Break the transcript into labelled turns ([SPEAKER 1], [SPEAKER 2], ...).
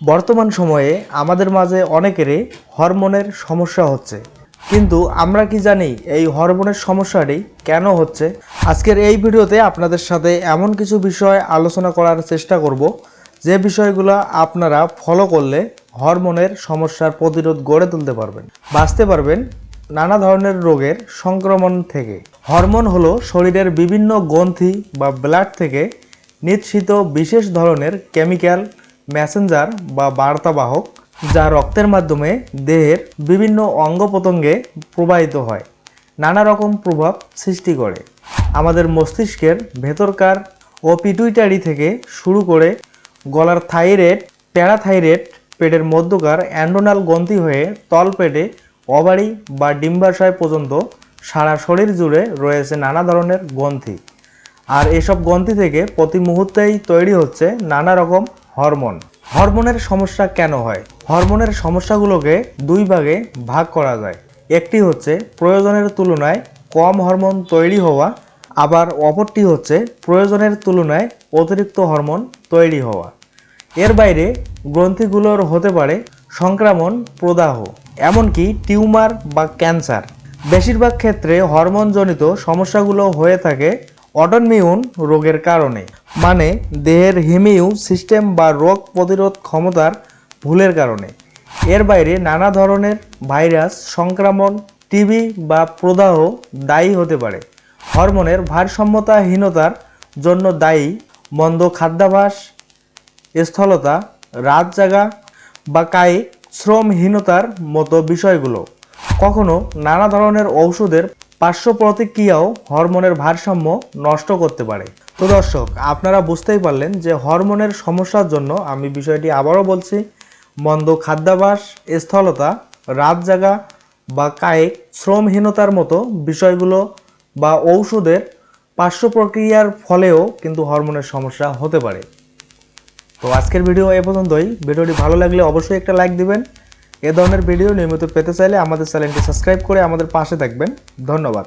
[SPEAKER 1] বর্তমান সময়ে আমাদের মাঝে অনেকেরই হরমোনের সমস্যা হচ্ছে। কিন্তু আমরা কি জানি এই হরমোনের সমস্যাটি কেন হচ্ছে? আজকের এই ভিডিওতে আপনাদের সাথে এমন কিছু বিষয় আলোচনা করার চেষ্টা করব, যে বিষয়গুলো আপনারা ফলো করলে হরমোনের সমস্যার প্রতিরোধ গড়ে তুলতে পারবেন। বাঁচতে পারবেন নানা ধরনের রোগের সংক্রমণ থেকে। হরমোন হলো শরীরের বিভিন্ন গ্রন্থি বা ব্লাড থেকে নিঃসৃত বিশেষ ধরনের কেমিক্যাল মেসেঞ্জার বা বার্তাবাহক, যা রক্তের মাধ্যমে দেহের বিভিন্ন অঙ্গ প্রত্যঙ্গে প্রবাহিত হয়। নানা রকম প্রভাব সৃষ্টি করে। আমাদের মস্তিষ্কের ভেতরকার ও পিটুইটারি থেকে শুরু করে গলার থাইরয়েড, প্যারাথাইরয়েড, পেটের মধ্যকার অ্যান্ডোনাল গ্রন্থি হয়ে তলপেটে ওভারি বা ডিম্বাশয় পর্যন্ত সারা শরীর জুড়ে রয়েছে নানা ধরনের গ্রন্থি। আর এসব গ্রন্থি থেকে প্রতি মুহূর্তেই তৈরি হচ্ছে নানা রকম হরমোন। হরমোনের সমস্যা কেন হয়? হরমোনের সমস্যাগুলোকে দুই ভাগে ভাগ করা যায়। একটি হচ্ছে প্রয়োজনের তুলনায় কম হরমোন তৈরি হওয়া, আবার অপরটি হচ্ছে প্রয়োজনের তুলনায় অতিরিক্ত হরমোন তৈরি হওয়া। এর বাইরে গ্রন্থিগুলোর হতে পারে সংক্রমণ, প্রদাহ, এমনকি টিউমার বা ক্যান্সার। বেশিরভাগ ক্ষেত্রে হরমোনজনিত সমস্যাগুলো হয়ে থাকে অটোনমিউন রোগের কারণে মানে দেহের হিমিউ সিস্টেম বা রোগ প্রতিরোধ ক্ষমতার ভুলের কারণে। এর বাইরে নানা ধরনের ভাইরাস সংক্রমণ টিবি বা প্রদাহ দায়ী হতে পারে। হরমোনের ভারসাম্যতাহীনতার জন্য দায়ী মন্দ খাদ্যাভাস, স্থলতা, রাত জাগা বা কায়িক শ্রমহীনতার মতো বিষয়গুলো। কখনো নানা ধরনের ঔষধের পার্শ্ব প্রতিক্রিয়াও হরমোনের ভারসাম্য নষ্ট করতে পারে। তো দর্শক, আপনারা বুঝতেই পারলেন যে হরমোনের সমস্যার জন্য আমি বিষয়টি আবারও বলছি, মন্দ খাদ্যাভাস, স্থলতা রাত জাগা বা কায়িক শ্রমহীনতার মতো বিষয়গুলো বা ঔষধের পার্শ্ব প্রক্রিয়ার ফলেও কিন্তু হরমোনের সমস্যা হতে পারে। তো আজকের ভিডিও এ পর্যন্তই। ভিডিওটি ভালো লাগলে অবশ্যই একটা লাইক দিবেন। এ ধরনের ভিডিও নিয়মিত পেতে চাইলে আমাদের চ্যানেলটি সাবস্ক্রাইব করে আমাদের পাশে থাকবেন। ধন্যবাদ।